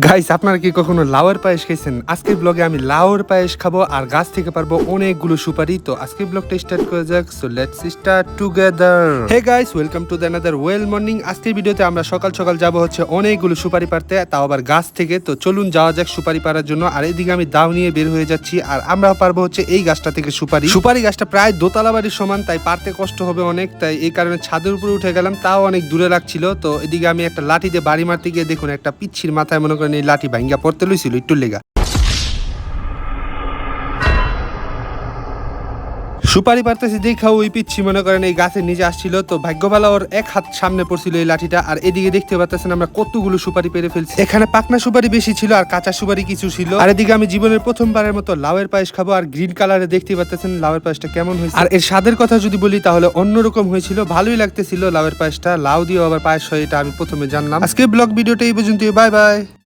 Guys আপনারা কি কখনো লাউয়ের পায়েস খেয়েছেন? আজকের ব্লগে আমি লাউয়ের পায়েস খাব আর গাছ থেকে পারব অনেকগুলো সুপারি। তো আজকের ব্লগটা স্টার্ট করা যাক so let's start together hey guys welcome to the another well morning আজকের ভিডিওতে আমরা সকাল সকাল যাব হচ্ছে অনেকগুলো সুপারি পারতে তাও আবার গাছ থেকে। তো চলুন যাওয়া যাক সুপারি পারার জন্য। আর এদিকে আমি দাও নিয়ে বের হয়ে যাচ্ছি, আর আমরা পারব হচ্ছে এই গাছটা থেকে সুপারি। সুপারি গাছটা প্রায় দোতলা বাড়ির সমান, তাই পারতে কষ্ট হবে অনেক। তাই এই কারণে ছাদের উপরে উঠে গেলাম, তাও অনেক দূরে লাগছিল। তো এদিকে আমি একটা লাঠি দিয়ে বাড়ি মারতে গিয়ে দেখুন একটা পিচ্ছির মাথায় মনে এই লাঠি ভাঙ্গা পড়তে লইছিল একটু লেগা। সুপারি পারতেছি দেখা ওই পিচ্ছি মনে করেন এই গাছের নিচে আসছিল, তো ভাগ্য ভালো ওর এক হাত সামনে পড়ছিল এই লাঠিটা, আর এদিকে দেখতে পাচ্ছেন আমরা কতগুলো সুপারি পেরে ফেলছি। এখানে পাকনা সুপারি বেশি ছিল আর কাঁচা সুপারি কিছু ছিল। আর এদিকে আমি জীবনের প্রথমবারের মতো লাউয়ের পায়েস খাব, আর গ্রিন কালারে দেখতে পাচ্ছেন লাউয়ের পায়েসটা কেমন হয়েছে। আর এর স্বাদের কথা যদি বলি, তাহলে অন্যরকম হয়েছিল, ভালোই লাগতেছিল লাউয়ের পায়েসটা। লাউ দিয়ে আবার পায়েস হয়, এটা আমি প্রথমে জানলাম। আজকে ব্লগ ভিডিওটা এই পর্যন্ত বাই বাই।